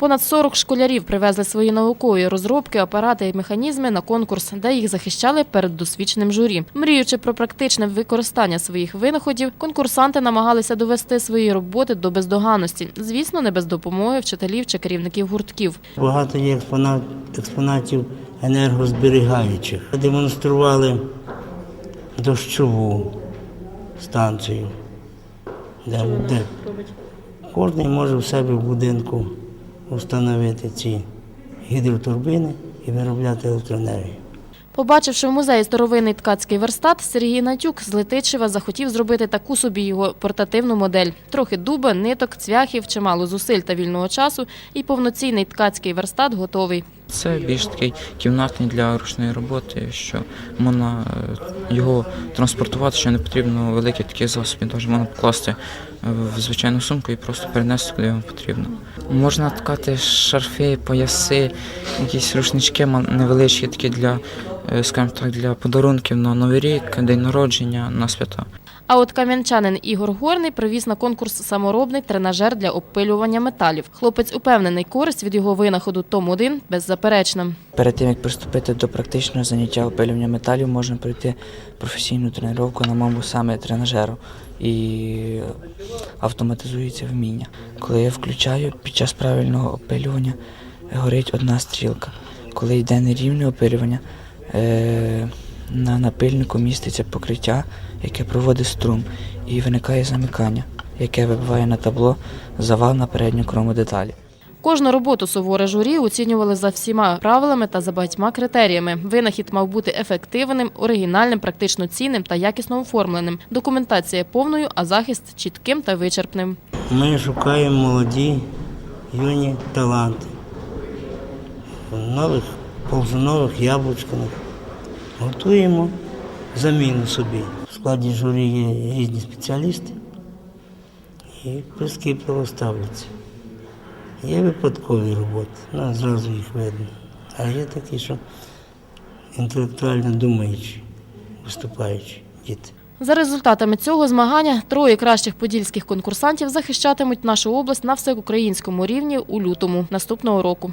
Понад 40 школярів привезли свої наукові розробки, апарати і механізми на конкурс, де їх захищали перед досвідченим журі. Мріючи про практичне використання своїх винаходів, конкурсанти намагалися довести свої роботи до бездоганності. Звісно, не без допомоги вчителів чи керівників гуртків. Багато є експонатів енергозберігаючих. Демонстрували дощову станцію, де, де кожен може в себе в будинку встановити ці гідротурбини і виробляти електроенергію. Побачивши в музеї старовинний ткацький верстат, Сергій Натюк з Летичева захотів зробити таку собі його портативну модель. Трохи дуба, ниток, цвяхів, чимало зусиль та вільного часу, і повноцінний ткацький верстат готовий. Це більш такий кімнатний для ручної роботи, що можна е, його транспортувати, що не потрібно великі такі засоби. Тож можна покласти е, в звичайну сумку і просто перенести, куди вам потрібно. Можна ткати шарфи, пояси, якісь рушнички невеличкі, такі для, е, скажімо так, для подарунків на Новий рік, день народження, на свята. А от кам'янчанин Ігор Горний привіз на конкурс саморобний тренажер для обпилювання металів. Хлопець упевнений, користь від його винаходу Том-1 беззаперечна. Перед тим як приступити до практичного заняття опилювання металів, можна пройти професійну тренування на маму саме тренажеру і автоматизується вміння. Коли я включаю під час правильного опилювання, горить одна стрілка. Коли йде нерівне опилювання, е, на напильнику міститься покриття, яке проводить струм, і виникає замикання, яке вибиває на табло завал на передню крому деталі. Кожну роботу суворе журі оцінювали за всіма правилами та за багатьма критеріями. Винахід мав бути ефективним, оригінальним, практично цінним та якісно оформленим. Документація повною, а захист чітким та вичерпним. Ми шукаємо молоді, юні таланти. Нових ползунових, яблучкиних. Готуємо заміну собі. В складі журі є різні спеціалісти і прискіпливо ставляться. Є випадкові роботи, ну, зразу їх видно. А є такі, що інтелектуально думаючі, виступаючі діти. За результатами цього змагання троє кращих подільських конкурсантів захищатимуть нашу область на всеукраїнському рівні у лютому наступного року.